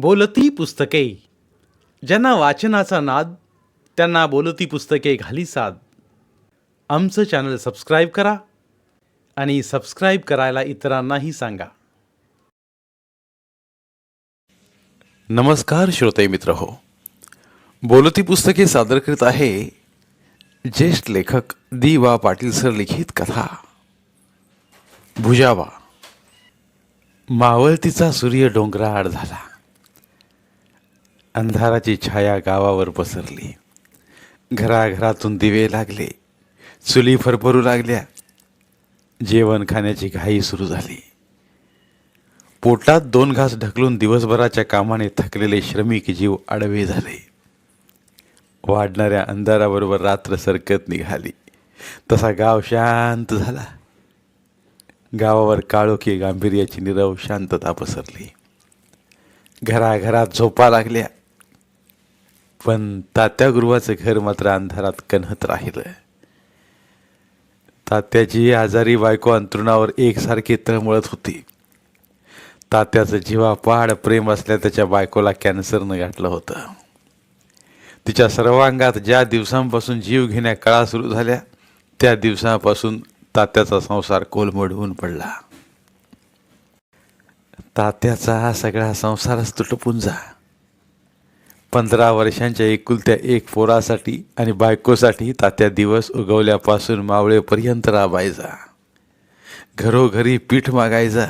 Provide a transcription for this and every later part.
बोलती पुस्तके. ज्यांना वाचनाचा नाद त्यांना बोलती पुस्तके घाली साद. आमचं चॅनल सबस्क्राईब करा आणि सबस्क्राईब करायला इतरांनाही सांगा. नमस्कार श्रोते मित्र हो बोलती पुस्तके सादर करीत आहे ज्येष्ठ लेखक दी वा पाटील सर लिखित कथा. भुजावा मावळतीचा सूर्य डोंगराआड झाला. अंधाराची छाया गावावर पसरली. घराघरातून दिवे लागले. चुली फरफरू लागल्या. जेवण खाण्याची घाई सुरू झाली. पोटात दोन घास ढकलून दिवसभराच्या कामाने थकलेले श्रमिक जीव आडवे झाले. वाढणाऱ्या अंधाराबरोबर रात्र सरकत निघाली. तसा गाव शांत झाला. गावावर काळोखी गांभीर्याची निरव शांतता पसरली. घराघरात झोपा लागल्या. पण तात्या गुरुवाचं घर मात्र अंधारात कन्हत राहिलं तात्याची आजारी बायको अंतरुणावर एकसारखी तळमळत होती. तात्याचं जीवापाड प्रेम असल्या त्याच्या बायकोला कॅन्सरनं गाठलं होतं. तिच्या सर्वांगात ज्या दिवसांपासून जीव घेण्या कळा सुरू झाल्या त्या दिवसापासून तात्याचा संसार कोलमडवून पडला. तात्याचा हा सगळा संसारच तुटपून जा. पंधरा वर्षांच्या एकुलत्या एक पोरासाठी आणि बायकोसाठी तात्या दिवस उगवल्यापासून मावळेपर्यंत राबायचा. घरोघरी पीठ मागायचा.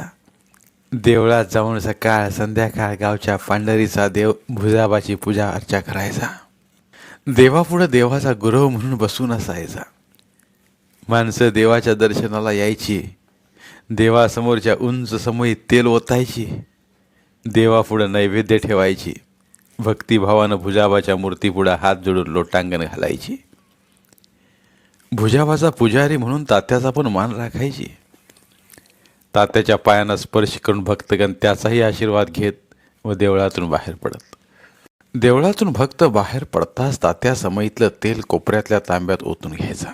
देवळात जाऊन सकाळ संध्याकाळ गावच्या पांढरीचा देव भुजाबाची पूजा अर्चा करायचा. देवापुढं देवाचा गुरव म्हणून बसून असायचा. माणसं देवाच्या दर्शनाला यायची. देवासमोरच्या उंच समयी तेल ओतायची. देवापुढं नैवेद्य ठेवायची. भक्तिभावानं भुजाबाच्या मूर्तीपुढं हात जोडून लोटांगण घालायची. भुजाबाचा पुजारी म्हणून तात्याचा पण मान राखायची. तात्याच्या पायांना स्पर्श करून भक्तगण त्याचाही आशीर्वाद घेत व देवळातून बाहेर पडत. देवळातून भक्त बाहेर पडताच तात्या समईतलं तेल कोपऱ्यातल्या तांब्यात ओतून घ्यायचा.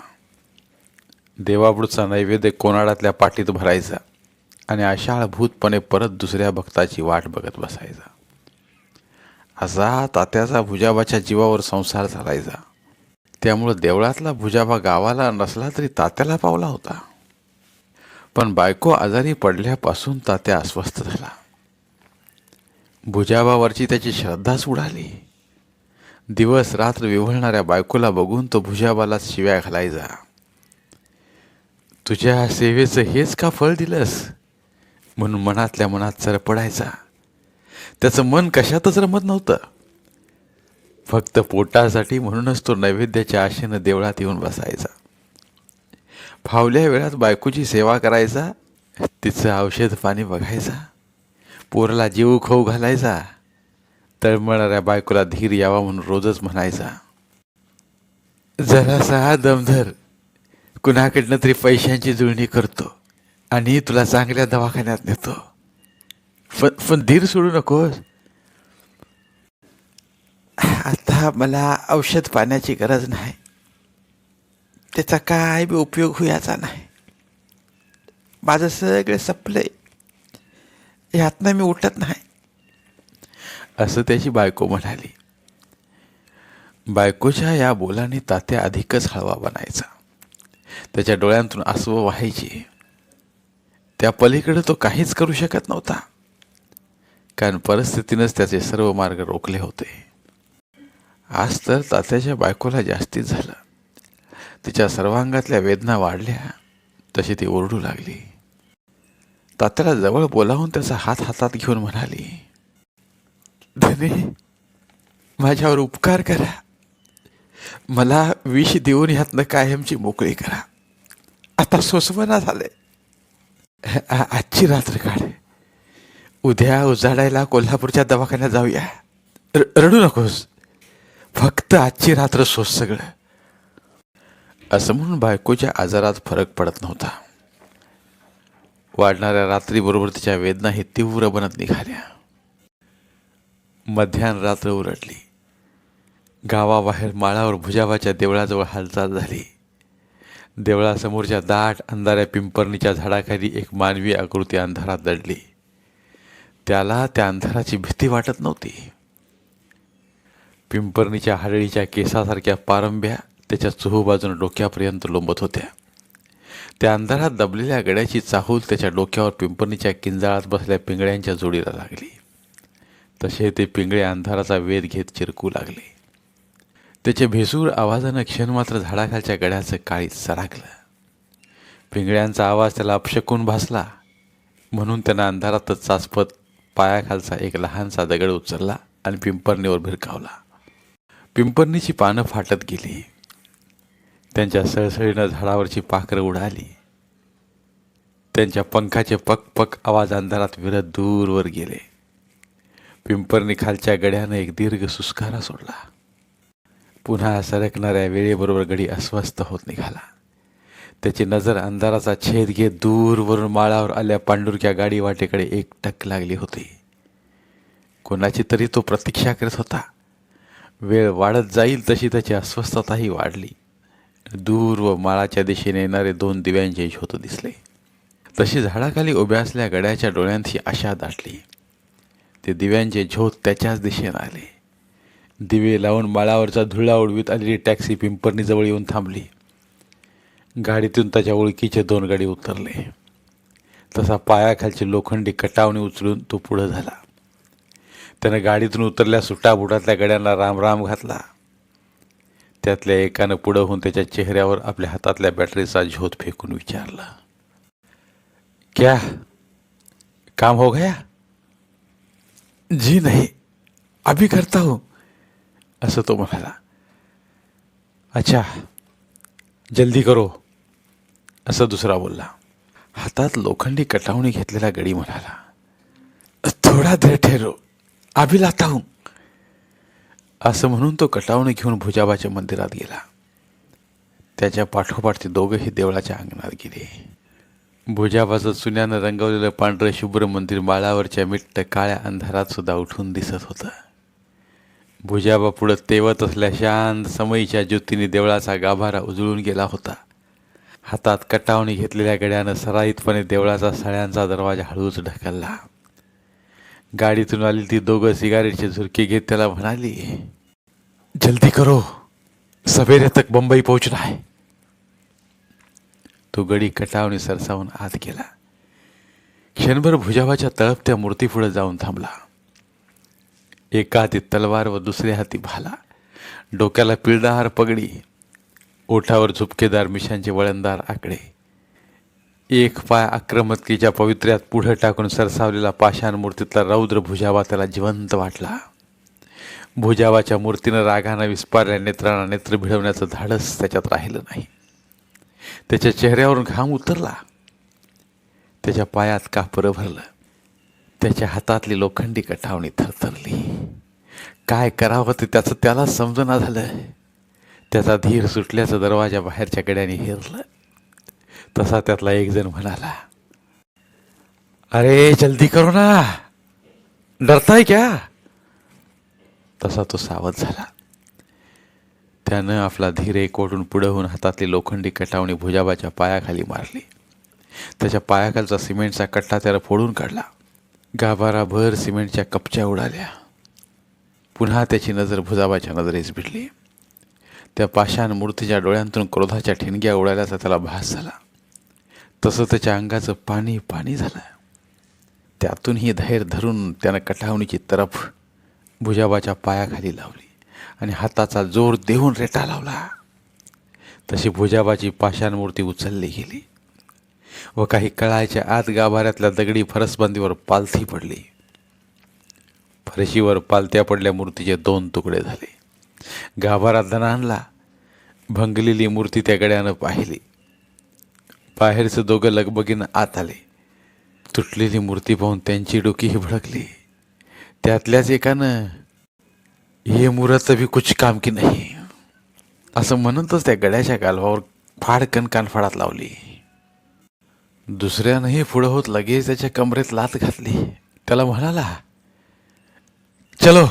देवापुढचा नैवेद्य कोनाडातल्या पाटीत भरायचा आणि अशाळभूतपणे परत दुसऱ्या भक्ताची वाट बघत बसायचा. असा तात्याचा भुजाबाच्या जीवावर संसार चालायचा त्यामुळं देवळातला भुजाबा गावाला नसला तरी तात्याला पावला होता. पण बायको आजारी पडल्यापासून तात्या अस्वस्थ झाला. भुजाबावरची त्याची श्रद्धाच उडाली. दिवस रात्र विव्हळणाऱ्या बायकोला बघून तो भुजाबाला शिव्या घालायचा. तुझ्या सेवेचं हेच का फळ दिलंस? म्हणून मनातल्या मनात सरपडायचा त्याचं मन कशातच रमत नव्हतं. फक्त पोटासाठी म्हणूनच तो नैवेद्याच्या आशेनं देवळात येऊन बसायचा. फावल्या वेळात बायकोची सेवा करायचा तिचं औषध पाणी बघायचा पोराला जीव खाऊ घालायचा तळमळणाऱ्या बायकोला धीर यावा म्हणून रोजच म्हणायचा जरासा दमधर कुणाकडनं तरी पैशांची जुळणी करतो आणि तुला चांगल्या दवाखान्यात नेतो. पण पण धीर सोडू नकोस आता मला औषध पाण्याची गरज नाही त्याचा काय बी उपयोग होयाचा नाही माझं सगळं संपलंय ह्यातनं मी उठत नाही असं त्याची बायको म्हणाली बायकोच्या या बोलाने तात्या अधिकच हळवा बनायचा त्याच्या डोळ्यांतून आसवं व्हायची त्या पलीकडे तो काहीच करू शकत नव्हता कारण परिस्थितीनंच त्याचे सर्व मार्ग रोखले होते. आज तर तात्याच्या बायकोला जास्तीच झालं. तिच्या सर्वांगातल्या वेदना वाढल्या. तशी ती ओरडू लागली. तात्याला जवळ बोलावून त्याचा हात हातात घेऊन म्हणाली धने माझ्यावर उपकार करा. मला विष देऊन ह्यातनं कायमची मोकळी करा. आता सोसवना झाले आजची रात्र काढ उद्या उजाडायला कोल्हापूरच्या दवाखान्यात जाऊया. रडू नकोस. फक्त आजची रात्र सोस सगळं. असं म्हणून बायकोच्या आजारात फरक पडत नव्हता. वाढणाऱ्या रात्रीबरोबर तिच्या वेदनाही तीव्र बनत निघाल्या. मध्यान रात्र उरडली गावाबाहेर माळावर भुजाबाच्या देवळाजवळ हालचाल झाली. देवळासमोरच्या दाट अंधाऱ्या पिंपरणीच्या झाडाखाली एक मानवी आकृती अंधारात दडली. त्याला त्या अंधाराची भीती वाटत नव्हती. पिंपरणीच्या हाडळीच्या केसासारख्या पारंब्या त्याच्या चोहूबाजून डोक्यापर्यंत लोंबत होत्या. त्या अंधारात दबलेल्या गड्याची चाहूल त्याच्या डोक्यावर पिंपरणीच्या किंजाळात बसल्या पिंगळ्यांच्या जोडीला लागली. तसे ते पिंगळे अंधाराचा वेध घेत चिरकू लागले. त्याच्या भेसूळ आवाजानं क्षण मात्र झाडाखालच्या गड्याचं काळीच सरागलं पिंगळ्यांचा आवाज त्याला अपशकून भासला. म्हणून त्यानं अंधारातच चाचपत पायाखालचा एक लहानसा दगड उचलला आणि पिंपरणीवर भिरकावला. पिंपरणीची पानं फाटत गेली. त्यांच्या सळसळीनं झाडावरची पाखरं उडाली. त्यांच्या पंखाचे पक पक आवाज अंधारात विरत दूरवर गेले. पिंपरणी खालच्या गड्यानं एक दीर्घ सुस्कारा सोडला. पुन्हा सरकणाऱ्या वेळेबरोबर गडी अस्वस्थ होत निघाला. त्याची नजर अंधाराचा छेद घेत दूरवरून माळावर आल्या पांडुरक्या गाडी वाटेकडे एक टक लागली होती. कोणाची तरी तो प्रतीक्षा करत होता. वेळ वाढत जाईल तशी त्याची अस्वस्थताही वाढली. दूर व माळाच्या दिशेने येणारे दोन दिव्यांचे झोत दिसले. तशी झाडाखाली उभ्या असल्या गड्याच्या डोळ्यांची आशा दाटली. ते दिव्यांचे झोत त्याच्याच दिशेने आले. दिवे लावून माळावरचा धुळा उडवीत आलेली टॅक्सी पिंपरणीजवळ येऊन थांबली. गाडीतून त्याच्या ओळखीचे दोन गाडी उतरले. तसा पायाखालची लोखंडी कटावणी उचलून तो पुढं झाला. त्यानं गाडीतून उतरल्या सुटाबुटातल्या गड्यांना रामराम घातला. त्यातल्या एकानं पुढं होऊन त्याच्या चेहऱ्यावर आपल्या हातातल्या बॅटरीचा झोत फेकून विचारला. क्या? काम हो गया? जी नाही अभी करता हूं असं तो म्हणाला. अच्छा जल्दी करो. असं दुसरा बोलला हातात लोखंडी कटावणी घेतलेला गडी म्हणाला थोडा देर ठेरो अभी लाता हूं. असं म्हणून तो कटावणी घेऊन भुजाबाच्या मंदिरात गेला. त्याच्या पाठोपाठ ते दोघंही देवळाच्या अंगणात गेले. भुजाबाचं चुन्यानं रंगवलेलं पांढरं शुभ्र मंदिर माळावरच्या मिट्ट काळ्या अंधारात सुद्धा उठून दिसत होतं. भुजाबा पुढं तेवत असल्या शांत समयीच्या ज्योतीने देवळाचा गाभारा उजळून गेला होता. हातात कटावणी घेतलेल्या गड्यानं सराईतपणे देवळाचा सळ्यांचा दरवाजा हळूच ढकलला. गाडीतून आली ती दोघं सिगारेटची झुरकी घेत त्याला म्हणाली जल्दी करो. सवेरे तक बंबई पोहोचला आहे. तो गडी कटावणी सरसावून आत गेला. क्षणभर भुजावाच्या तळपत्या मूर्तीपुढे जाऊन थांबला. एका हाती तलवार व दुसऱ्या हाती भाला. डोक्याला पिळदाहार पगडी. ओठावर झुपकेदार मिशांचे वळणदार आकडे. एक पाय आक्रमकीच्या पवित्र्यात पुढं टाकून सरसावलेला पाषाण मूर्तीतला रौद्र भुजावा त्याला जिवंत वाटला. भुजावाच्या मूर्तीनं रागानं विस्पारल्या नेत्रांना नेत्र भिडवण्याचं धाडस त्याच्यात राहिलं नाही. त्याच्या चेहऱ्यावरून घाम उतरला. त्याच्या पायात कापरं भरलं. त्याच्या हातातली लोखंडी कठावणी थरथरली. काय करावं ते त्याचं त्याला समजना झालं. त्याचा धीर सुटल्याचं दरवाजा बाहेरच्या कड्याने हेरलं. तसा त्यातला एकजण म्हणाला अरे जल्दी करो ना. डरताय क्या? तसा तो सावध झाला. त्यानं आपला धीर एक पुढं होऊन हातातली लोखंडी कटावणी भुजाबाच्या पायाखाली मारली. त्याच्या पायाखालचा सिमेंटचा कट्टा त्याला फोडून काढला. गाभाराभर सिमेंटच्या कपच्या उडाल्या. पुन्हा त्याची नजर भुजाबाच्या नजरेस भिडली. त्या पाषाण मूर्तीच्या डोळ्यांतून क्रोधाच्या ठिणग्या उडाल्याचा त्याला भास झाला. तसं त्याच्या अंगाचं पाणी पाणी झालं. त्यातूनही धैर्य धरून त्यानं कठावणीची तरफ भुजाबाच्या पायाखाली लावली आणि हाताचा जोर देऊन रेटा लावला. तशी भुजाबाची पाषाण मूर्ती उचलली गेली व काही कळायच्या आत गाभाऱ्यातल्या दगडी फरसबंदीवर पालथी पडली. फरशीवर पालत्या पडल्या मूर्तीचे दोन तुकडे झाले. गाभारा धन आणला. भंगलेली मूर्ती त्या गड्यानं पाहिली. बाहेरचं दोघं लगबगीनं आत आले. तुटलेली मूर्ती पाहून त्यांची डोकीही भडकली. त्यातल्याच एकानं हे मुहूर्त बी कुछ काम की नाही. असं म्हणतच त्या गड्याच्या गालवावर फाडकन कानफाडात लावली. दुसऱ्यानंही पुढं होत लगेच त्याच्या कमरेत लात घातली. त्याला म्हणाला चलो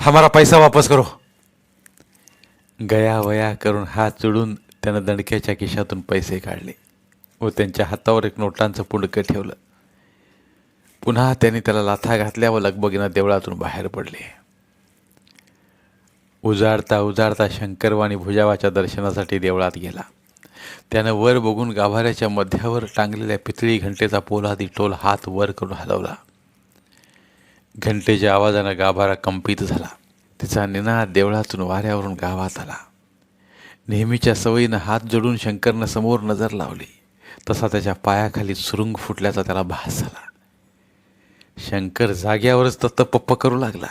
हमारा पैसा वापस करो. गया वया करून हात चुडून त्यानं दणक्याच्या खिशातून पैसे काढले व त्यांच्या हातावर एक नोटांचं पुंडकं ठेवलं. पुन्हा त्यांनी त्याला लाथा घातल्या व लगबगीनं देवळातून बाहेर पडले. उजाडता उजाडता शंकरवाणी भुजावाच्या दर्शनासाठी देवळात गेला. त्यानं वर बघून गाभाऱ्याच्या मध्यावर टांगलेल्या पितळी घंटेचा पोलादी टोल हात वर करून हलवला. घंटेच्या आवाजानं गाभारा कंपित झाला. तिचा निनाद देवळातून वाऱ्यावरून गावात आला. नेहमीच्या सवयीनं हात जोडून शंकरनं समोर नजर लावली. तसा त्याच्या पायाखाली सुरुंग फुटल्याचा त्याला भास झाला. शंकर जाग्यावरच तत्तपप्प करू लागला.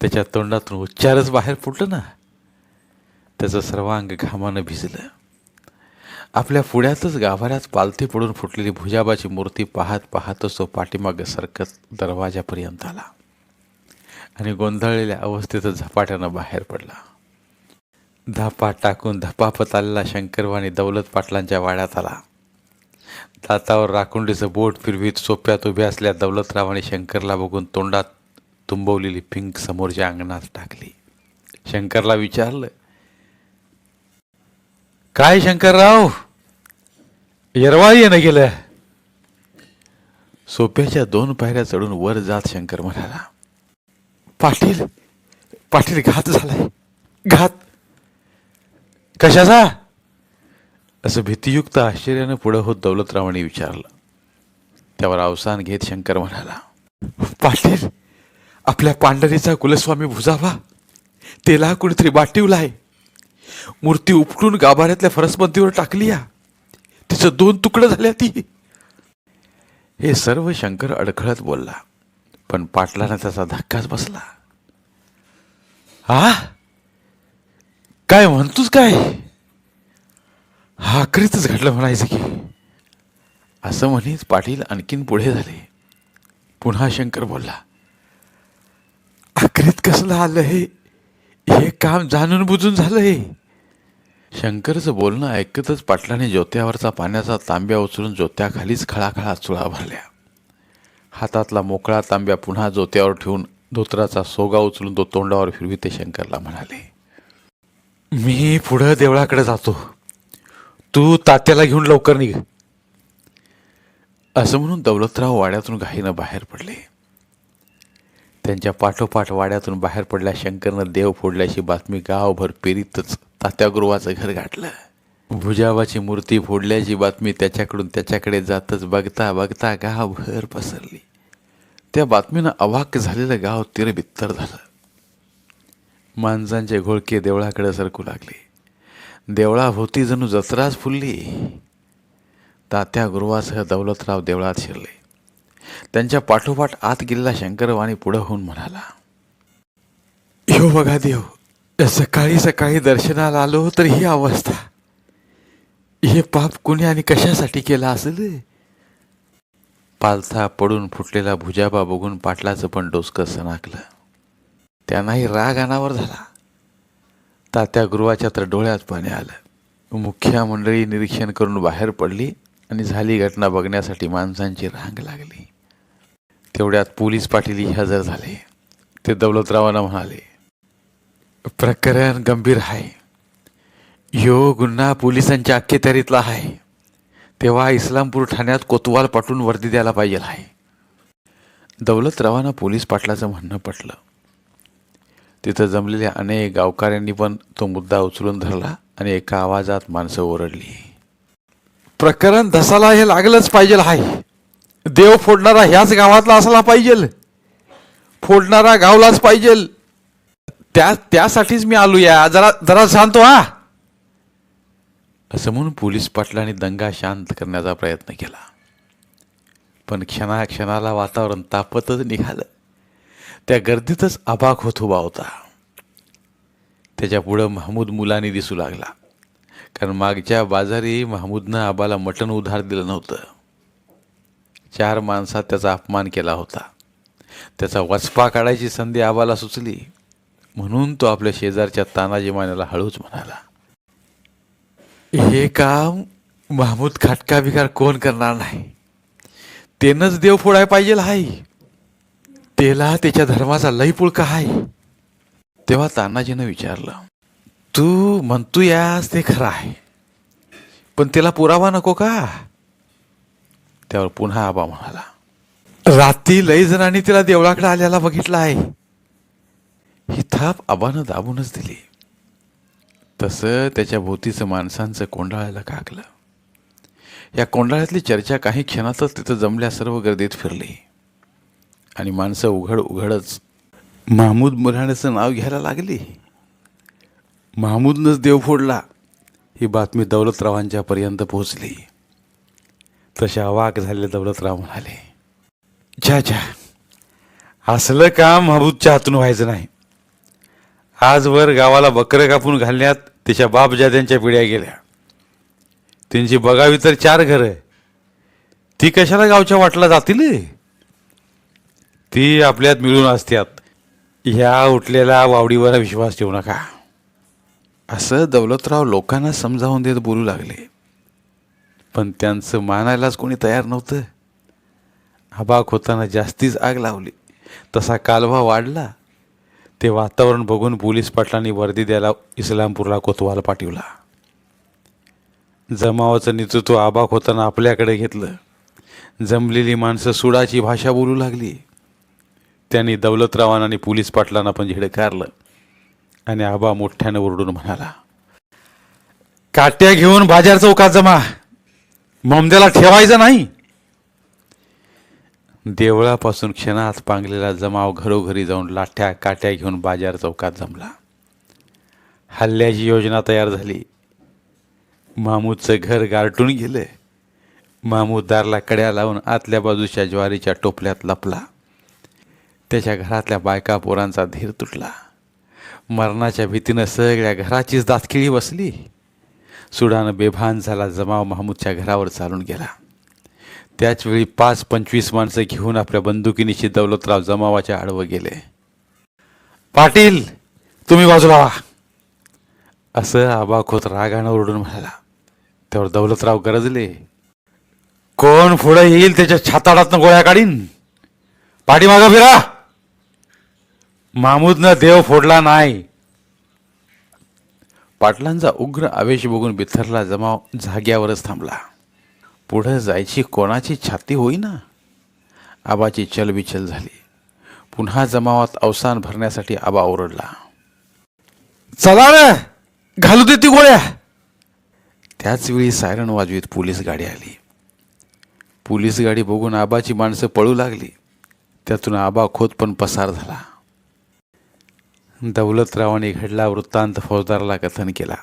त्याच्या तोंडातून उच्चारच बाहेर फुटलं ना. त्याचं सर्वांग घामानं भिजलं. आपल्या पुढ्यातच गाभाऱ्यात पालथी पडून फुटलेली भुजाबाची मूर्ती पाहत पाहतच तो पाठीमागं सरकत दरवाजापर्यंत आला. आणि गोंधळलेल्या अवस्थेतच झपाट्यानं बाहेर पडला. धापा टाकून धपापत आलेला शंकरवाणी दौलत पाटलांच्या वाड्यात आला. दातावर राखुंडीचं बोट फिरवीत सोप्यात उभ्या असल्या दौलतरावाने शंकरला बघून तोंडात तुंबवलेली पिंक समोरच्या अंगणात टाकली. शंकरला विचारलं काय शंकरराव? यरवाळी येणं गेलं. सोप्याच्या दोन पायऱ्या चढून वर जात शंकर म्हणाला पाटील पाटील घात झालाय. घात. कशाचा? असं भीतियुक्त आश्चर्यानं पुढं होत दौलतरावांनी विचारलं. त्यावर अवसान घेत शंकर म्हणाला पाटील आपल्या पांढरीचा कुलस्वामी भुजावा तेला कुणीतरी बाटिवलाय मूर्ती उपटून गाभाऱ्यातल्या फरसबंदीवर टाकली या. तिचं दोन तुकडं झाल्या ती. हे सर्व शंकर अडखळत बोलला. पण पाटलानं त्याचा धक्काच बसला. हा काय म्हणतोस काय? हा आखरीतच घडलं म्हणायचं की. असं म्हणीच पाटील आणखीन पुढे झाले. पुन्हा शंकर बोलला आखरीत कसलं आलं हे? हे काम जाणून बुजून झालं हे. शंकरचं बोलणं ऐकतच पाटलाने ज्योत्यावरचा पाण्याचा तांब्या उचलून ज्योत्याखालीच खळाखळा चुळा भरल्या. हातातला मोकळा तांब्या पुन्हा जोत्यावर ठेवून धोत्राचा सोगा उचलून तो तोंडावर फिरवी ते शंकरला म्हणाले मी पुढं देवळाकडे जातो. तू तात्याला घेऊन लवकर निघ. असं म्हणून दौलतराव वाड्यातून घाईनं बाहेर पडले. त्यांच्या पाठोपाठ वाड्यातून बाहेर पडल्या शंकरनं देव फोडल्याची बातमी गावभर पेरीतच तात्यागृहाचं घर गाठलं. भुजाबाची मूर्ती फोडल्याची बातमी त्याच्याकडून त्याच्याकडे जातच बघता बघता गावभर पसरली. त्या बातमीनं अवाक झालेलं गाव तिरबित्तर झालं. माणसांचे घोळके देवळाकडे सरकू लागले. देवळाभोवती जणू जत्राच फुलली. तात्या गुरुवासह दौलतराव देवळात शिरले. त्यांच्या पाठोपाठ आत गेलेला शंकरवाणी पुढं होऊन म्हणाला हो बघा देव सकाळी सकाळी दर्शनाला आलो तर ही अवस्था. हे पाप कुणी आणि कशासाठी केला असेल? पालथा पडून फुटलेला भुजाबा बघून पाटलाचं पण डोसकं सणाकलं. त्यांनाही राग अनावर झाला. तात्या गुरुवाच्या तर डोळ्यात पाणी आलं. मुख्या मंडळी निरीक्षण करून बाहेर पडली आणि झाली घटना बघण्यासाठी माणसांची रांग लागली. तेवढ्यात पोलीस पाटीलही हजर झाले. ते दौलतरावांना म्हणाले प्रकरण गंभीर आहे. यो गुन्हा पोलिसांच्या अख्खेतरीतला आहे. तेव्हा इस्लामपूर ठाण्यात कोतवाल पाठवून वर्दी द्यायला पाहिजे आहे. दौलतरावांना पोलीस पाटलाचं म्हणणं पटलं. तिथं जमलेल्या अनेक गावकऱ्यांनी पण तो मुद्दा उचलून धरला आणि एका आवाजात माणसं ओरडली. प्रकरण धसाला हे लागलंच पाहिजे आहे. देव फोडणारा ह्याच गावातला असला पाहिजे. फोडणारा गावलाच पाहिजे. त्या त्यासाठीच मी आलो या जरा जरा सांगतो हा असं म्हणून पोलीस पाटलांनी दंगा शांत करण्याचा प्रयत्न केला. पण क्षणा क्षणाला वातावरण तापतच निघालं. त्या गर्दीतच अबाक होत उभा होता. त्याच्या पुढं महमूद मुलांनी दिसू लागला. कारण मागच्या बाजारी महमूदनं आबाला मटण उधार दिलं नव्हतं. चार माणसात त्याचा अपमान केला होता. त्याचा वचपा काढायची संधी आबाला सुचली. म्हणून तो आपल्या शेजारच्या तानाजी मानेला हळूच म्हणाला. हे काम महमूद खाटका बिकार कोण करणार नाही? त्यानंच देव फोडाय पाहिजे हाय. त्याला त्याच्या धर्माचा लई पुळका आहे तेव्हा तानाजीनं विचारलं तू म्हणतो यास ते खरं आहे पण त्याला पुरावा नको का? त्यावर पुन्हा आबा म्हणाला रात्री लई जणांनी तिला देवळाकडे आल्याला बघितलं आहे. ही थाप आबानं दाबूनच दिली. तसं त्याच्या भोवतीचं माणसांचं कोंडाळायला काकलं या कोंडाळ्यातली चर्चा काही क्षणातच तिथं जमल्या सर्व गर्दीत फिरली. आणि माणसं उघड उघडच महमूद मुराण्याचं नाव घ्यायला लागली. महमूदनंच देव फोडला. ही बातमी दौलतरावांच्या पर्यंत पोहोचली. तशा अवाक झालेले दौलतराव म्हणाले छा छा असलं काम महबूदच्या हातून व्हायचं नाही. आजवर गावाला बकरं कापून घालण्यात तिच्या बापजाद्यांच्या पिढ्या गेल्या. त्यांची बघावी तर चार घरं. ती कशाला गावच्या वाटला जातील? ती आपल्यात मिळून असत्यात. ह्या उठलेल्या वावडीवर विश्वास ठेवू नका. असं दौलतराव लोकांना समजावून देत बोलू लागले. पण त्यांचं मानायलाच कोणी तयार नव्हतं. अबाक होताना जास्तीच आग लावली. तसा कालवा वाढला. ते वातावरण बघून पोलीस पाटलांनी वर्दी द्यायला इस्लामपूरला कोतवाल पाठवला. जमावाचं नेतृत्व आबाक होताना आपल्याकडे घेतलं. जमलेली माणसं सुडाची भाषा बोलू लागली. त्यांनी दौलतरावांना आणि पोलीस पाटलांना पण झिडकारलं आणि आबा मोठ्यानं ओरडून म्हणाला काट्या घेऊन बाजार चौकात जमा. ममद्याला ठेवायचं नाही. देवळापासून क्षणात पांगलेला जमाव घरोघरी जाऊन लाठ्या काट्या घेऊन बाजार चौकात जमला. हल्ल्याची योजना तयार झाली. मामूदचं घर गारटून गेलं. महमूद दारला कड्या लावून आतल्या बाजूच्या ज्वारीच्या टोपल्यात लपला. त्याच्या घरातल्या बायका पोरांचा धीर तुटला. मरणाच्या भीतीनं सगळ्या घराचीच दातखिळी बसली. सुडानं बेभान झाला जमाव महमूदच्या घरावर चालून गेला. त्याचवेळी पाच पंचवीस माणसं घेऊन आपल्या बंदुकीनिशी दौलतराव जमावाच्या आडवं गेले. पाटील तुम्ही बाजूला व्हा. असं आबाखोत रागानं ओरडून म्हणाला. त्यावर दौलतराव गरजले. कोण पुढे येईल त्याच्या छाताडातनं गोळ्या काढीन? पाठीमागं फिरा. मामूदनं देव फोडला नाही. पाटलांचा उग्र आवेश बघून बिथरला जमाव जाग्यावरच थांबला. पुढं जायची कोणाची छाती होईना? आबाची चलबिचल झाली. पुन्हा जमावात अवसान भरण्यासाठी आबा ओरडला. चला रे घालू दे ती गोळ्या. त्याच वेळी सायरन वाजवीत पोलीस गाडी आली. पोलीस गाडी बघून आबाची माणसं पळू लागली. त्यातून आबा खोत पण पसार झाला. दौलतरावाने घडला वृत्तांत फौजदाराला कथन केला.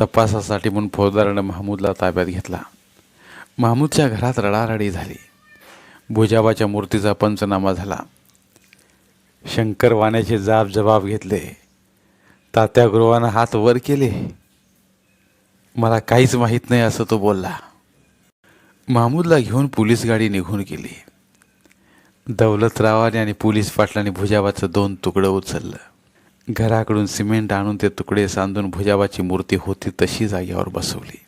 तपासासाठी म्हणून फौजदारानं महमूदला ताब्यात घेतला. महमूदच्या घरात रडारडी झाली. भुजाबाच्या मूर्तीचा पंचनामा झाला. शंकर वाण्याचे जाब जबाब घेतले. तात्या गुरुवानं हात वर केले. मला काहीच माहीत नाही असं तो बोलला. महमूदला घेऊन पोलीस गाडी निघून गेली. दौलतरावाने आणि पोलीस पाटलाने भुजाबाचं दोन तुकडं उचललं. घराकडून सिमेंट आणून ते तुकडे सांधून भुजाबाची मूर्ती होती तशी जागेवर बसवली.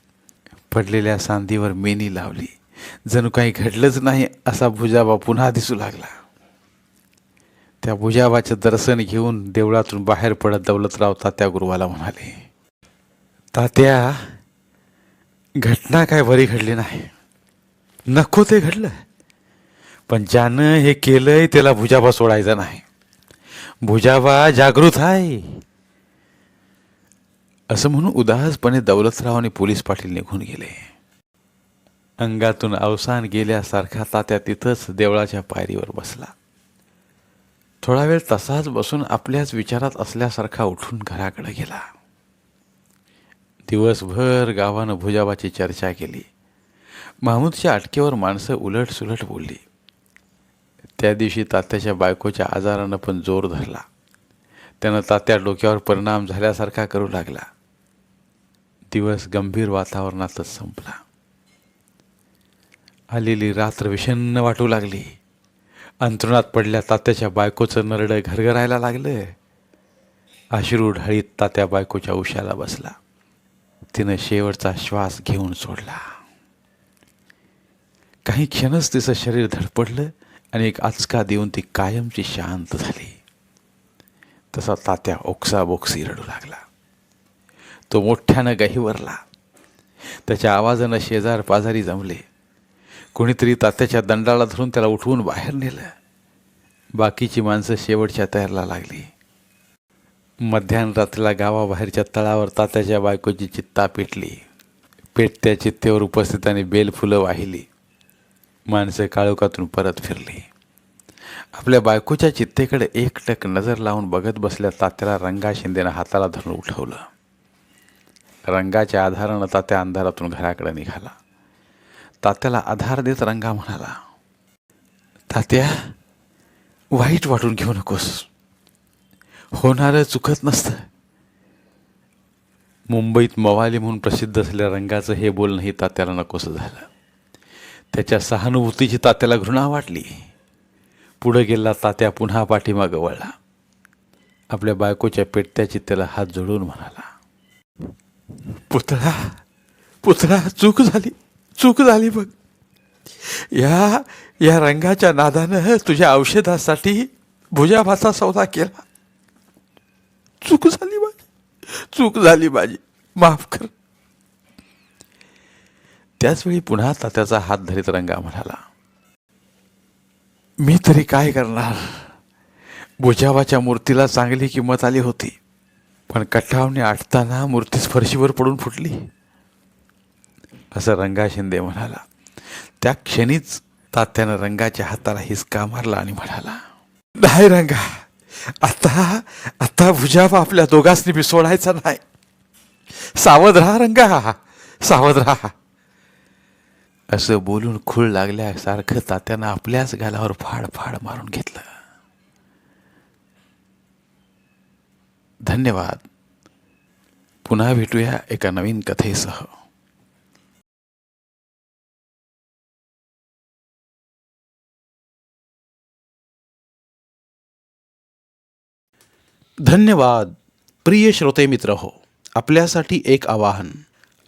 पडलेल्या सांधीवर मेनी लावली. जणू काही घडलंच नाही असा भुजाबा पुन्हा दिसू लागला. त्या भुजाबाचं दर्शन घेऊन देवळातून बाहेर पडत दौलतराव तात्या गुरुवाला म्हणाले तात्या घटना काय बरी घडली नाही. नको ते घडलं. पण ज्यानं हे केलंय त्याला भुजाबा सोडायचा नाही. भुजाबा जागृत आहे. असं म्हणून उदासपणे दौलतराव आणि पोलीस पाटील निघून गेले. अंगातून अवसान गेल्यासारखा तात्या तिथंच देवळाच्या पायरीवर बसला. थोडा वेळ तसाच बसून आपल्याच विचारात असल्यासारखा उठून घराकडे गेला. दिवसभर गावानं भुजाबाची चर्चा केली. महमूदच्या अटकेवर माणसं उलट सुलट बोलली. त्या दिवशी तात्याच्या बायकोच्या आजारानं पण जोर धरला. त्यानं तात्या डोक्यावर परिणाम झाल्यासारखा करू लागला. दिवस गंभीर वातावरणातच संपला. आलेली रात्र विषन्न वाटू लागली. अंतरुणात पडल्या तात्याच्या बायकोचं नरडं घरघरायला लागलं. अश्रू ढाळीत तात्या बायकोच्या उशाला बसला. तिनं शेवटचा श्वास घेऊन सोडला. काही क्षणच तिचं शरीर धडपडलं आणि एक आचका देऊन ती कायमची शांत झाली. तसा तात्या ओक्साबोक्सी रडू लागला. तो मोठ्यानं गहीवरला त्याच्या आवाजानं शेजार पाजारी जमले. कोणीतरी तात्याच्या दंडाला धरून त्याला उठवून बाहेर नेलं. बाकीची माणसं शेवटच्या तयारला लागली. मध्यानरात्रीला गावाबाहेरच्या तळावर तात्याच्या बायकोची चित्ता पेटली. पेटत्या चित्तेवर उपस्थितांनी बेलफुलं वाहिली. माणसं काळोखातून परत फिरली. आपल्या बायकोच्या चित्तेकडे एकटक नजर लावून बघत बसल्या तात्याला रंगा शिंदेनं हाताला धरून उठवलं. रंगाच्या आधारानं तात्या अंधारातून घराकडे निघाला. तात्याला आधार देत रंगा म्हणाला तात्या वाईट वाटून घेऊ नकोस. होणारं चुकत नसतं. मुंबईत मवाली म्हणून प्रसिद्ध असलेल्या रंगाचं हे बोलणंही तात्याला नकोसं झालं. त्याच्या सहानुभूतीची तात्याला घृणा वाटली. पुढं गेला तात्या पुन्हा पाठीमागं वळला. आपल्या बायकोच्या पेटत्याची त्याला हात जोडून म्हणाला पुतळा पुतळा चूक झाली चूक झाली बघ. या या रंगाच्या नादानं तुझ्या औषधासाठी भुजाभाचा सौदा केला. चूक झाली माझी चूक झाली माझी. माफ कर. त्याचवेळी पुन्हा तात्याचा हात धरीत रंगा म्हणाला मी तरी काय करणार? भुजाबाच्या मूर्तीला चांगली किंमत आली होती पण कठावने आटताना मूर्ती स्पर्शीवर पडून फुटली. असं रंगा शिंदे म्हणाला. त्या क्षणीच तात्यानं रंगाच्या हाताला हिसका मारला आणि म्हणाला नाही रंगा आता आता भुजाबा आपल्या दोघांनी बी सोडायचा नाही. सावध राहा रंगा सावध राहा. असं बोलून खूळ लागल्यासारखं तात्यानं आपल्याच गालावर फाड फाड मारून घेतलं. धन्यवाद. पुन्हा भेटूया एका नवीन कथेसह. धन्यवाद. प्रिय श्रोते मित्र हो आपल्यासाठी एक आवाहन.